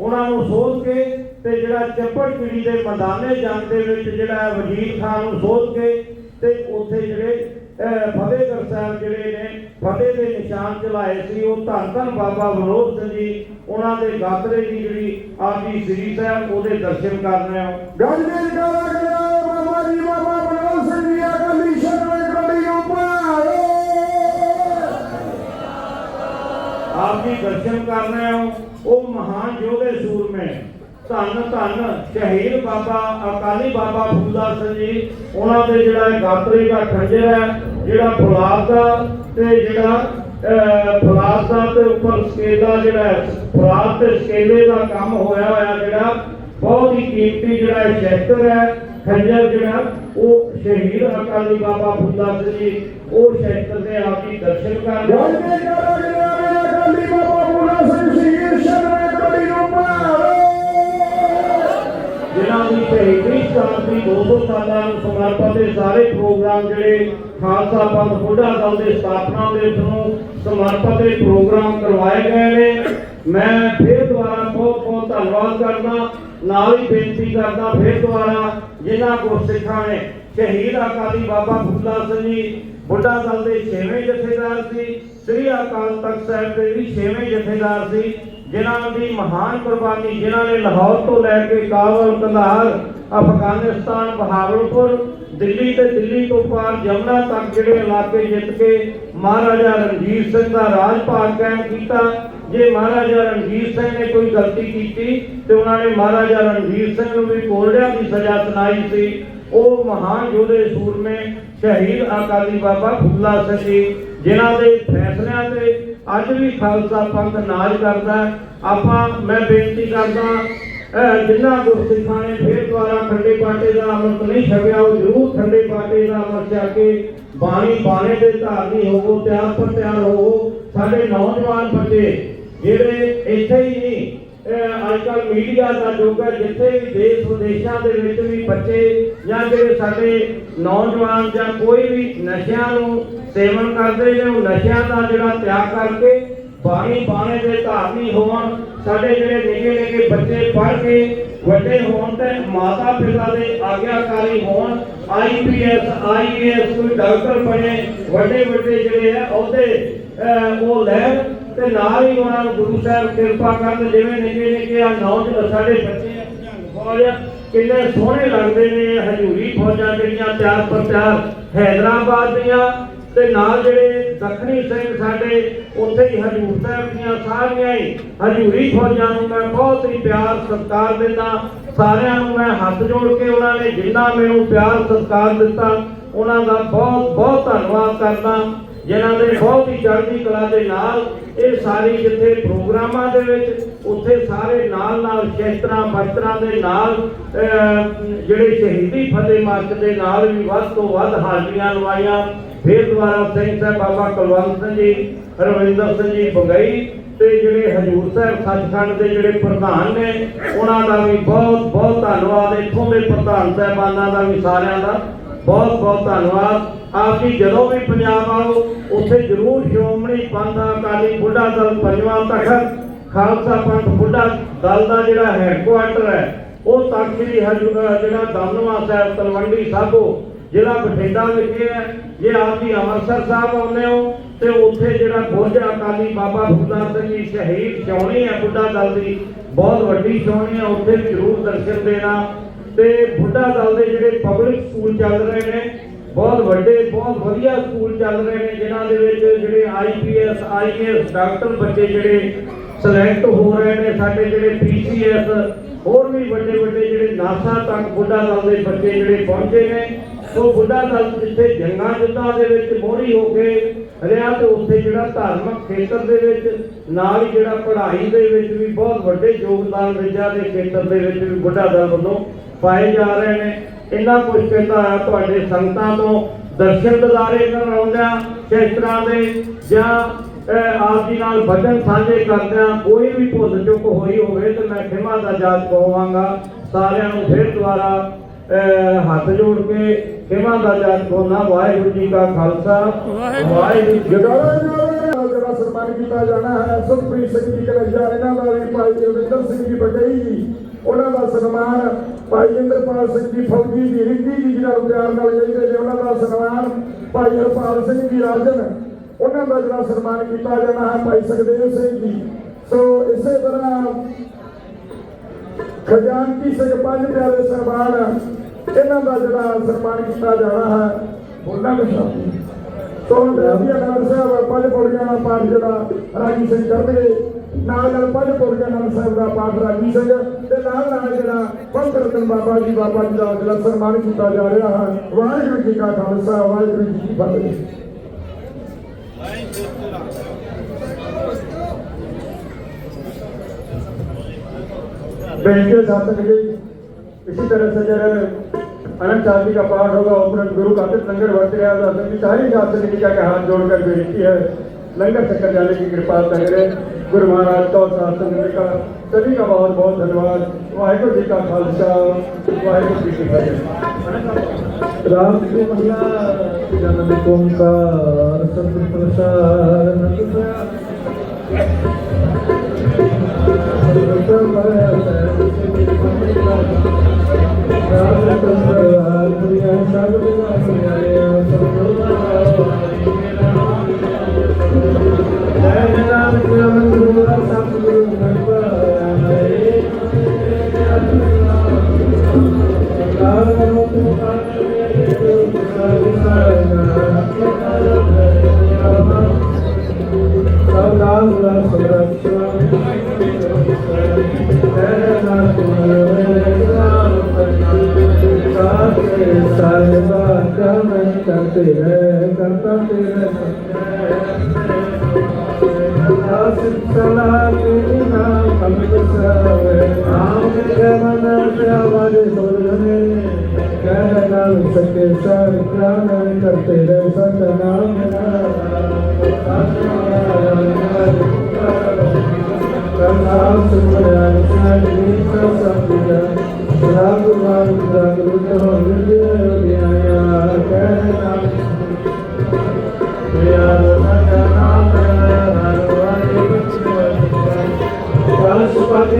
ਉਹਨਾਂ ਨੂੰ ਸੋਧ ਕੇ ਤੇ ਜਿਹੜਾ ਚੱਪੜ ਪੀੜੀ ਦੇ ਮੈਦਾਨੇ ਜੰਗ ਦੇ ਵਿੱਚ ਜਿਹੜਾ ਵਜ਼ੀਰ ਖਾਨ ਨੂੰ ਸੋਧ ਕੇ ਤੇ ਉੱਥੇ ਜਿਹੜੇ ਫਤਿਹਗੜ੍ਹ ਸਾਹਿਬ ਜਿਹੜੇ ਨੇ ਫਤਿਹ ਦੇ ਨਿਸ਼ਾਨ ਚਲਾਏ ਸੀ ਉਹ ਧੰਨ ਧੰਨ ਬਾਬਾ ਵਿਨੋਦ ਸਿੰਘ ਜੀ ਉਹਨਾਂ ਦੇ ਗਾਤਰੇ ਦੀ ਜਿਹੜੀ ਆਜੀ ਸ੍ਰੀ ਸਾਹਿਬ ਉਹਦੇ ਦਰਸ਼ਨ ਕਰ ਰਹੇ ਹੋ। ਗੱਜ ਕੇ ਕਰੋਗੇ ਬਾਬਾ ਜੀ ਬਾਬਾ ਬਨੋਦ ਸਿੰਘ ਜੀ ਅਕਾਲੀ ਸ਼ਰਨ ਅਕਾਲੀ ਨੂੰ ਭਾਵੇ ਆਪ ਦਰਸ਼ਨ ਕਰ ਰਹੇ ਹੋ ਉਹ ਮਹਾਨ ਯੋਧੇ ਸੂਰਮੇ। ਧੰਨ ਧੰਨ ਸ਼ਹੀਦ ਬਾਬਾ ਅਕਾਲੀ ਬਾਬਾ ਫੂਲਾ ਸਿੰਘ ਜੀ ਉਹਨਾਂ ਦੇ ਜਿਹੜਾ ਗਾਤਰੇ ਦਾ ਖੰਜਰ ਹੈ ਜਿਹੜਾ ਫੁਲਾਦ ਦਾ ਤੇ ਜਿਹੜਾ ਅਹ, ਦਾ ਤੇ ਉੱਪਰ ਸਕੇਲਾ ਜਿਹੜਾ ਹੈ, ਤੇ ਸਕੇਲੇ ਦਾ ਕੰਮ ਹੋਇਆ ਹੋਇਆ ਜਿਹੜਾ ਬਹੁਤ ਹੀ ਕੀਮਤੀ ਜਿਹੜਾ ਇਹ ਸ਼ਸਤਰ ਹੈ ਖੰਜਰ ਜਿਹੜਾ ਉਹ ਸ਼ਹੀਦ ਅਕਾਲੀ ਬਾਬਾ ਫੂਲਾ ਸਿੰਘ ਜੀ ਉਹ ਸ਼ਸਤਰ ਦੇ ਆਪ ਜੀ ਦਰਸ਼ਨ ਕਰ ਰਹੇ ਜਿਨ੍ਹਾਂ ਦੀ ਸ਼ਹੀਦੀ ਸ਼ਤਾਬਦੀ 200 ਸਾਲਾਂ ਨੂੰ ਸਮਰਪਿਤ ਇਹ ਸਾਰੇ ਪ੍ਰੋਗਰਾਮ ਜਿਹੜੇ ਖਾਲਸਾ ਪੰਥ ਬੁੱਢਾ ਦਲ ਦੇ ਸਥਾਪਨਾ ਦੇ ਨੂੰ ਸਮਰਪਿਤ ਇਹ ਪ੍ਰੋਗਰਾਮ ਕਰਵਾਏ ਗਏ ਨੇ। ਮੈਂ ਫਿਰ ਦੁਬਾਰਾ ਬਹੁਤ ਬਹੁਤ ਧੰਨਵਾਦ ਕਰਦਾ। ਨਾਲ ਹੀ ਬੇਨਤੀ ਕਰਦਾ ਫਿਰ ਦੁਬਾਰਾ ਜਿਨ੍ਹਾਂ ਗੁਰਸਿੱਖਾਂ ਨੇ ਸ਼ਹੀਦ ਅਕਾਲੀ ਬਾਬਾ ਫੂਲਾ ਸਿੰਘ ਜੀ, ਬੁੱਢਾ ਦਲ ਦੇ 6ਵੇਂ ਜਥੇਦਾਰ ਸੀ, ਸ੍ਰੀ ਅਕਾਲ ਤਖਤ ਸਾਹਿਬ ਦੇ ਵੀ 6ਵੇਂ ਜਥੇਦਾਰ ਸੀ। ਜਿਨ੍ਹਾਂ ਦੀ ਮਹਾਨ ਕੁਰਬਾਨੀ, ਜਿਨ੍ਹਾਂ ਨੇ ਲਾਹੌਰ ਤੋਂ ਲੈ ਕੇ ਕਾਬਲ ਕੰਧਾਰ, ਅਫਗਾਨਿਸਤਾਨ ਬਹਾਵਲਪੁਰ ਦਿੱਲੀ ਤੇ ਦਿੱਲੀ ਤੋਂ ਪਾਰ ਜਮਨਾ ਤੱਕ ਜਿਹੜੇ ਇਲਾਕੇ ਜਿੱਤ ਕੇ ਮਹਾਰਾਜਾ ਰਣਜੀਤ ਸਿੰਘ ਦਾ ਰਾਜ ਭਾਗ ਕਾਇਮ ਕੀਤਾ, ਜੇ ਮਹਾਰਾਜਾ ਰਣਜੀਤ ਸਿੰਘ ਨੇ ਕੋਈ ਗਲਤੀ ਕੀਤੀ ਤੇ ਉਹਨਾਂ ਨੇ ਮਹਾਰਾਜਾ ਰਣਜੀਤ ਸਿੰਘ ਨੂੰ ਵੀ ਕੋਲੜਿਆਂ ਦੀ ਸਜ਼ਾ ਸੁਣਾਈ ਸੀ, ਉਹ ਮਹਾਨ ਯੋਧੇ ਸੂਰਮੇ ਸ਼ਹੀਦ ਅਕਾਲੀ ਬਾਬਾ ਫੁੱਲਾ ਸਿੰਘ ਜੀ, ਜਿਨ੍ਹਾਂ ਦੇ ਫੈਸਲਿਆਂ ਤੇ ਅੱਜ ਵੀ ਖਾਲਸਾ ਪੰਥ ਨਾਜ ਕਰਦਾ ਆਪਾਂ, ਮੈਂ ਬੇਨਤੀ ਕਰਦਾ, ਅਹ ਗੁਰਸਿੱਖਾਂ ਨੇ ਫੇਰ ਦੁਆਰਾ ਠੰਡੇ ਪਾਟੇ ਦਾ ਅੰਮ੍ਰਿਤ ਨਹੀਂ ਛਕਿਆ, ਉਹ ਜ਼ਰੂਰ ਠੰਡੇ ਪਾਟੇ ਦਾ ਅੰਮ੍ਰਿਤ ਛਕ ਕੇ ਬਾਣੀ ਬਾਣੇ ਦੇ ਧਾਰਨੀ ਹੋਵੋ ਤਿਆਰ ਪਰ ਤਿਆਰ ਹੋਵੋ। ਸਾਡੇ ਨੌਜਵਾਨ ਬੱਚੇ, ਜਿਹੜੇ ਇੱਥੇ ਹੀ ਨਹੀਂ ਅੱਜ ਕੱਲ ਮੀਡੀਆ ਦਾ ਯੁੱਗ ਹੈ, ਜਿੱਥੇ ਵੀ ਦੇਸ਼ ਵਿਦੇਸ਼ਾਂ ਦੇ ਵਿੱਚ ਵੀ ਬੱਚੇ ਜਾਂ ਜਿਹੜੇ ਸਾਡੇ ਨੌਜਵਾਨ ਜਾਂ ਕੋਈ ਵੀ ਨਸ਼ਿਆਂ ਨੂੰ ਸੇਵਨ ਕਰਦੇ ਨੇ ਉਹ ਨਸ਼ਿਆਂ ਦਾ ਜਿਹੜਾ ਤਿਆਗ ਕਰਕੇ ਬਾਣੀ ਬਾਣੇ ਦੇ ਧਾਰਨੀ ਹੋਣ, ਸਾਡੇ ਜਿਹੜੇ ਨਿੱਕੇ ਨਿੱਕੇ ਬੱਚੇ ਪੜ੍ਹ ਕੇ ਵੱਡੇ ਹੋਣ ਤੇ ਮਾਤਾ ਪਿਤਾ ਦੇ ਆਗਿਆਕਾਰੀ ਹੋਣ ਆਈਪੀਐਸ ਆਈਏਐਸ ਕੋਈ ਡਾਕਟਰ ਬਣੇ ਵੱਡੇ ਵੱਡੇ ਜਿਹੜੇ ਆ, ਉਹਦੇ ਉਹ ਲੈਣ ਤੇ ਨਾਲ ਹੀ ਉਹਨਾਂ ਨੂੰ ਗੁਰੂ ਸਾਹਿਬ ਕਿਰਪਾ ਕਰਨ, ਜਿਵੇਂ ਨਿੱਕੇ ਨਿੱਕੇ ਆ ਨੌਜਵਾਨ ਸਾਡੇ ਬੱਚੇ ਆ ਫੌਜ ਕਿੰਨੇ ਸੋਹਣੇ ਲੱਗਦੇ ਨੇ ਹਜੂਰੀ ਫੌਜਾਂ ਜਿਹੜੀਆਂ, ਤਿਆਰ ਪਰ ਤਿਆਰ ਹੈਦਰਾਬਾਦ ਦੀਆਂ, ਤੇ ਨਾਲ ਜਿਹੜੇ ਦੱਖਣੀ ਸਿੰਘ ਸਾਡੇ, ਉੱਥੇ ਹੀ ਹਜੂਰ ਸਾਹਿਬ ਦੀਆਂ ਸਾਰੀਆਂ ਹੀ ਹਜੂਰੀ ਫੌਜਾਂ ਨੂੰ ਮੈਂ ਬਹੁਤ ਹੀ ਪਿਆਰ ਸਤਿਕਾਰ ਦਿੰਦਾ, ਸਾਰਿਆਂ ਨੂੰ ਮੈਂ ਹੱਥ ਜੋੜ ਕੇ ਉਹਨਾਂ ਨੇ ਜਿੰਨਾ ਮੈਨੂੰ ਪਿਆਰ ਸਤਿਕਾਰ ਦਿੱਤਾ, ਉਹਨਾਂ ਦਾ ਬਹੁਤ ਬਹੁਤ ਧੰਨਵਾਦ ਕਰਦਾ। ਜਿਨ੍ਹਾਂ ਨੇ ਬਹੁਤ ਹੀ ਚੜ੍ਹਦੀ ਕਲਾ ਦੇ ਨਾਲ ਇਹ ਸਾਰੀ ਜਿੱਥੇ ਪ੍ਰੋਗਰਾਮਾਂ ਦੇ ਵਿੱਚ ਉੱਥੇ ਸਾਰੇ ਨਾਲ ਨਾਲ ਸ਼ਸਤਰਾਂ ਬਸਤਰਾਂ ਦੇ ਨਾਲ ਜਿਹੜੇ ਸ਼ਹੀਦੀ ਫਤਿਹ ਮਾਰਚ ਦੇ ਨਾਲ ਵੀ ਵੱਧ ਤੋਂ ਵੱਧ ਹਾਜ਼ਰੀਆਂ ਲਵਾਈਆਂ। ਫਿਰ ਦੁਆਰਾ ਸਿੰਘ ਸਾਹਿਬ ਬਾਬਾ ਕੁਲਵੰਤ ਸਿੰਘ ਜੀ ਰਵਿੰਦਰ ਸਿੰਘ ਜੀ ਬੰਗਈ ਤੇ ਜਿਹੜੇ ਹਜੂਰ ਸਾਹਿਬ ਸੱਚਖੰਡ ਦੇ ਜਿਹੜੇ ਪ੍ਰਧਾਨ ਨੇ, ਉਹਨਾਂ ਦਾ ਵੀ ਬਹੁਤ ਬਹੁਤ ਧੰਨਵਾਦ। ਇੱਥੋਂ ਦੇ ਪ੍ਰਧਾਨ ਸਾਹਿਬਾਨਾਂ ਦਾ ਵੀ ਸਾਰਿਆਂ ਦਾ ਬਹੁਤ ਬਹੁਤ ਧੰਨਵਾਦ। ਆਪ ਜੀ ਜਦੋਂ ਵੀ ਪੰਜਾਬ ਆਓ, ਉੱਥੇ ਜ਼ਰੂਰ ਸ਼੍ਰੋਮਣੀ ਪੰਥ ਅਕਾਲੀ ਬੁੱਢਾ ਦਲ ਪੰਜਵਾਂ ਤਖਤ, ਖਾਲਸਾ ਪੰਥ ਬੁੱਢਾ ਦਲ ਦਾ ਜਿਹੜਾ ਹੈਡਕੁਆਟਰ ਹੈ, ਉਹ ਤਖਤ ਸ੍ਰੀ ਹਜੂਰ ਜਿਹੜਾ ਦਮਨਵਾ ਸਾਹਿਬ ਤਲਵੰਡੀ ਸਾਬੋ, ਜਿਹੜਾ ਬਠਿੰਡਾ ਵਿਖੇ ਹੈ ਜੇ ਆਪ ਜੀ ਅੰਮ੍ਰਿਤਸਰ ਸਾਹਿਬ ਆਉਂਦੇ ਹੋ, ਤੇ ਉੱਥੇ ਜਿਹੜਾ ਬੁਰਜ ਅਕਾਲੀ ਬਾਬਾ ਬੁੱਢਾ ਸਿੰਘ ਜੀ ਸ਼ਹੀਦ ਛਾਉਣੀ ਹੈ ਬੁੱਢਾ ਦਲ ਦੀ, ਬਹੁਤ ਵੱਡੀ ਛਾਉਣੀ ਹੈ, ਉੱਥੇ ਜ਼ਰੂਰ ਦਰਸ਼ਨ ਦੇਣਾ। ਤੇ ਬੁੱਢਾ ਦਲ ਦੇ ਜਿਹੜੇ ਪਬਲਿਕ ਸਕੂਲ ਚੱਲ ਰਹੇ ਨੇ ਬਹੁਤ ਵੱਡੇ, ਬਹੁਤ ਵਧੀਆ ਸਕੂਲ ਚੱਲ ਰਹੇ ਨੇ, ਜਿਨ੍ਹਾਂ ਦੇ ਵਿੱਚ ਜਿਹੜੇ ਆਈਪੀਐਸ ਆਈਏਐਸ ਡਾਕਟਰ ਬੱਚੇ ਜਿਹੜੇ ਸਿਲੈਕਟ ਹੋ ਰਹੇ ਨੇ, ਸਾਡੇ ਜਿਹੜੇ ਪੀਸੀਐਸ ਹੋਰ ਵੀ ਵੱਡੇ ਵੱਡੇ ਜਿਹੜੇ ਨਾਸਾ ਤੱਕ ਬੁੱਢਾ ਦਲ ਦੇ ਬੱਚੇ ਜਿਹੜੇ ਪਹੁੰਚੇ ਨੇ, ਸੋ ਬੁੱਢਾ ਦਲ ਜਿੱਥੇ ਜੰਗਾਂ ਜੁੱਧਾਂ ਦੇ ਵਿੱਚ ਮੋਹਰੀ ਹੋ ਕੇ ਰਿਹਾ ਤੇ ਉੱਥੇ ਜਿਹੜਾ ਧਾਰਮਿਕ ਖੇਤਰ ਦੇ ਵਿੱਚ, ਨਾਲ ਹੀ ਜਿਹੜਾ ਪੜ੍ਹਾਈ ਦੇ ਵਿੱਚ ਵੀ ਬਹੁਤ ਵੱਡੇ ਯੋਗਦਾਨ ਵਿਦਿਆ ਦੇ ਖੇਤਰ ਦੇ ਵਿੱਚ ਵੀ ਬੁੱਢਾ ਦਲ ਵੱਲੋਂ ਪਾਏ ਜਾ ਰਹੇ ਨੇ। ਇੰਨਾ ਕੁਝ ਕਹਿੰਦਾ ਆ ਤੁਹਾਡੇ ਸੰਗਤਾਂ ਤੋਂ। ਦਰਸ਼ਨ ਦਿਦਾਰੇ ਕਰਨ ਆਉਂਦਿਆਂ ਕਿਸ ਤਰ੍ਹਾਂ ਦੇ ਜਾਂ ਆਪ ਜੀ ਨਾਲ ਵਚਨ ਸਾਂਝੇ ਕਰਦਿਆਂ ਕੋਈ ਵੀ ਭੁੱਲ ਚੁੱਕ ਹੋਈ ਹੋਵੇ ਤੇ ਮੈਂ ਖਿਮਾ ਦਾ ਜਾਚ ਪਾਵਾਂਗਾ ਸਾਰਿਆਂ ਨੂੰ ਫਿਰ ਦੁਬਾਰਾ ਅਹ, ਹੱਥ ਜੋੜ ਕੇ ਖਿਮਾ ਦਾ ਜਾਚ ਪਾਉਣਾ ਵਾਹਿਗੁਰੂ ਜੀ ਕਾ ਖਾਲਸਾ। ਵਾਹਿਗੁਰੂ। ਜੀ ਕੀ ਜਗਾਰਾ ਨਾਲ ਜਿਹੜਾ ਸਨਮਾਨ ਕੀਤਾ ਜਾਣਾ ਹੈ ਸੁਖਪ੍ਰੀਤ ਸਿੰਘ ਜੀ ਕਲਜਾ ਇਹਨਾਂ ਦਾ ਵੀ ਭਾਈ ਰਵਿੰਦਰ ਸਿੰਘ ਜੀ ਬਟਈ ਜੀ ਉਹਨਾਂ ਦਾ ਸਨਮਾਨ ਭਾਈ ਇੰਦਰਪਾਲ ਸਿੰਘ ਜੀ, ਫੌਜੀ ਦੀ ਰਿੰਦੀ ਜੀ ਜਿਹੜਾ ਪਿਆਰ ਨਾਲ ਕਹਿੰਦੇ ਨੇ ਉਹਨਾਂ ਦਾ ਸਨਮਾਨ ਭਾਈ ਹਰਪਾਲ ਸਿੰਘ ਜੀ ਰਾਜਨ ਉਹਨਾਂ ਦਾ ਜਿਹੜਾ ਸਨਮਾਨ ਕੀਤਾ ਜਾਣਾ ਹੈ ਭਾਈ ਸੁਖਦੇਵ ਸਿੰਘ ਜੀ। ਸੋ ਇਸੇ ਤਰ੍ਹਾਂ ਖਜ਼ਾਨਚੀ ਸਿੰਘ ਪੰਜ ਪਿਆਰੇ ਸਹਿਬਾਨ ਇਹਨਾਂ ਦਾ ਜਿਹੜਾ ਸਨਮਾਨ ਕੀਤਾ ਜਾਣਾ ਹੈ ਉਹਨਾਂ ਦੇ ਸ਼ਬਦ ਸੋ ਬੇਦੀ ਅਕਾਲ ਸਾਹਿਬ ਪੰਜ ਪੌੜੀਆਂ ਦਾ ਪਾਠ ਜਿਹੜਾ ਰਾਜੀ ਸਿੰਘ ਕਰਨਗੇ। ਨਾਲ ਨਾਲ ਪੰਜ ਪੌੜੀਆਂ ਨਾਲ ਸਾਹਿਬ ਦਾ ਪਾਠ ਰਾਜੀ ਸਿੰਘ ਤੇ ਨਾਲ ਨਾਲ ਜਿਹੜਾ ਪੰਜ ਰਤਨ ਬਾਬਾ ਜੀ ਬਾਬਾ ਜੀ ਦਾ ਜਿਹੜਾ ਸਨਮਾਨ ਕੀਤਾ ਜਾ ਰਿਹਾ ਹੈ ਵਾਹਿਗੁਰੂ ਜੀ ਕਾ ਖਾਲਸਾ ਵਾਹਿਗੁਰੂ ਜੀ ਕੀ ਫਤਿਹ बैंक के साथ के इसी तरह से जब अनंत शादी का पाठ होगा उपरंत गुरु का लंगर वर्त रहा था सभी सारी शास्त्र जी का हाथ जोड़कर बेनती है लंगर चक्कर जाने की कृपा करें गुरु महाराज का और शास्त्र जी का सभी का बहुत बहुत धन्यवाद वाहिगुरु जी का खालसा वाहिगुरु जी की फतेह राम जी महिला जन्म ओंकार सत्य प्रसार ਹੈ ਕਰਤਾ ਤੇਰਾ ਦਾਸ ਸਲਾ ਤੇ ਨਾਮ ਸਮਝ ਸਾਵੇ ਨਾਮ ਜਮਨ ਪਿਆਵਰ ਸੁਲਨੇ ਕਹਿ ਨਾਲ ਸਕੇ ਸਰ ਪ੍ਰਾਨ ਕਰਤੇ ਰਹਿ ਸਤ ਨਾਮ ਕਰਨਾਮ ਸੁਣਿਆ ਸੁਣਿਆ ਜੀ ਸਭ ਸਭ ਦਾ ਰਾਗ ਰਾਗ ਰਾਗ ਰੁਤ ਹੋ ਜਿਵੇਂ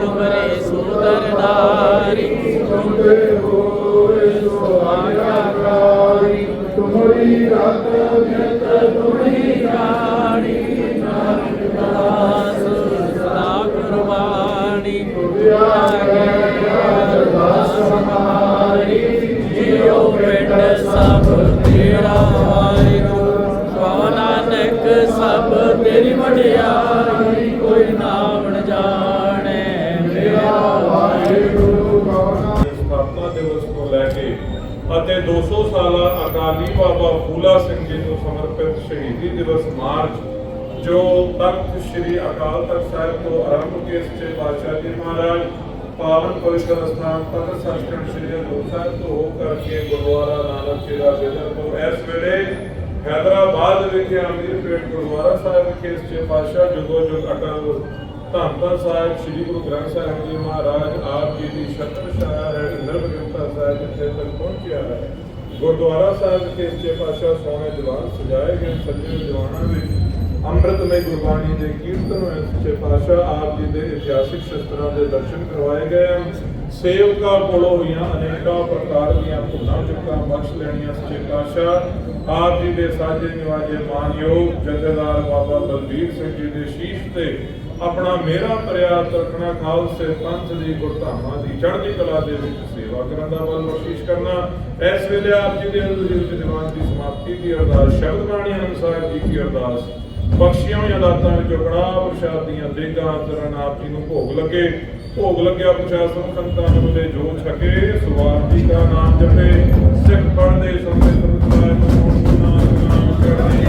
तुमरे सुंदर 200 ਸਾਲਾ ਅਕਾਲੀ ਬਾਬਾ ਫੂਲਾ ਸਿੰਘ ਜੀ ਨੂੰ ਸਮਰਪਿਤ ਸ਼ਹੀਦੀ ਦਿਵਸ ਮਾਰਚ, ਜੋ ਤਖਤ ਸ੍ਰੀ ਅਕਾਲ ਤਖਤ ਸਾਹਿਬ ਤੋਂ ਆਰੰਭ ਕੇ ਸੱਚੇ ਪਾਤਸ਼ਾਹ ਜੀ ਮਹਾਰਾਜ, ਪਾਵਨ ਪਵਿੱਤਰ ਸਥਾਨ ਤਖਤ ਸੱਚਖੰਡ ਸ੍ਰੀ ਹਜ਼ੂਰ ਸਾਹਿਬ ਤੋਂ ਹੋ ਕਰਕੇ ਗੁਰਦੁਆਰਾ ਨਾਨਕ ਜੀ ਦਾ ਵਿਦਰ ਤੋਂ ਇਸ ਵੇਲੇ ਹੈਦਰਾਬਾਦ ਵਿਖੇ ਅਮੀਰਪੇਟ ਗੁਰਦੁਆਰਾ ਸਾਹਿਬ ਵਿਖੇ ਸੱਚੇ ਪਾਤਸ਼ਾਹ ਜੁਗੋ ਜੁਗ ਅਟਲ ਧੰਨ ਧੰਨ ਸਾਹਿਬ, ਸ੍ਰੀ ਗੁਰੂ ਗ੍ਰੰਥ ਸਾਹਿਬ ਜੀ ਮਹਾਰਾਜ, ਆਪ ਜੀ ਦੀ ਛਤਰ ਛਾਇਆ ਹੈ ਨਿਰਭਗਤਾ ਸਾਹਿਬ ਜਿੱਥੇ ਤੱਕ ਪਹੁੰਚਿਆ ਹੈ। ਗੁਰਦੁਆਰਾ ਸਾਹਿਬ ਵਿਖੇ ਸੱਚੇ ਪਾਤਸ਼ਾਹ ਸੋਹਣੇ ਦੀਵਾਨ ਸਜਾਏ ਗਏ ਸੱਜੇ ਦੀਵਾਨਾਂ ਵਿੱਚ ਅੰਮ੍ਰਿਤਮਈ ਗੁਰਬਾਣੀ ਦੇ ਕੀਰਤਨ ਹੋਏ। ਸੱਚੇ ਪਾਤਸ਼ਾਹ ਆਪ ਜੀ ਦੇ ਇਤਿਹਾਸਿਕ ਸ਼ਸਤਰਾਂ ਦੇ ਦਰਸ਼ਨ ਕਰਵਾਏ ਗਏ ਹਨ। ਕੋਲੋਂ ਹੋਈਆਂ ਅਨੇਕਾਂ ਪ੍ਰਕਾਰ ਦੀਆਂ ਭੁੱਲਾਂ ਚੁੱਕਾਂ, ਬਖਸ਼ ਲੈਣੀਆਂ। ਸੱਚੇ ਪਾਤਸ਼ਾਹ ਆਪ ਜੀ ਦੇ ਸਾਜੇ ਨਿਵਾਜੇ ਮਾਨਯੋਗ ਜਥੇਦਾਰ ਬਾਬਾ ਬਲਬੀਰ ਸਿੰਘ ਜੀ ਦੇ ਸ਼ੀਸ਼ ਤੇ ਆਪਣਾ ਮੇਰਾ ਪ੍ਰਿਆਸ ਰੱਖਣਾ ਖਾਲਸੇ ਪੰਥ ਦੀ ਗੁਰਧਾਮਾਂ ਦੀ ਚੜ੍ਹਦੀ ਕਲਾ ਦੇ ਵਿੱਚ ਦੁਆ ਕਰਨ ਦਾ ਬਲ ਬਖਸ਼ਿਸ਼ ਕਰਨਾ। ਇਸ ਵੇਲੇ ਆਪ ਜੀ ਦੇ ਅੰਦਰ ਵਿੱਚ ਦਿਮਾਗ ਦੀ ਸਮਾਪਤੀ ਦੀ ਅਰਦਾਸ, ਸ਼ਬਦ ਬਾਣੀ ਅਨੁਸਾਰ ਜੀ ਕੀ ਅਰਦਾਸ, ਬਖਸ਼ੀਆਂ ਹੋਈਆਂ ਦਾਤਾਂ ਵਿੱਚੋਂ ਕੜਾਹ ਪ੍ਰਸ਼ਾਦ ਦੀਆਂ ਦੇਗਾਂ ਤਰਨ ਆਪ ਜੀ ਨੂੰ ਭੋਗ ਲੱਗੇ। ਭੋਗ ਲੱਗਿਆ ਪ੍ਰਸ਼ਾਦ ਨੂੰ ਨੂੰ ਦੇ ਜੋ ਛਕੇ, ਸਵਾਰ ਜੀ ਦਾ ਨਾਮ ਜਪੇ। ਸਿੱਖ ਪੜਦੇ ਸਮੇਂ ਨੂੰ ਨਾਮ ਕਰਨੀ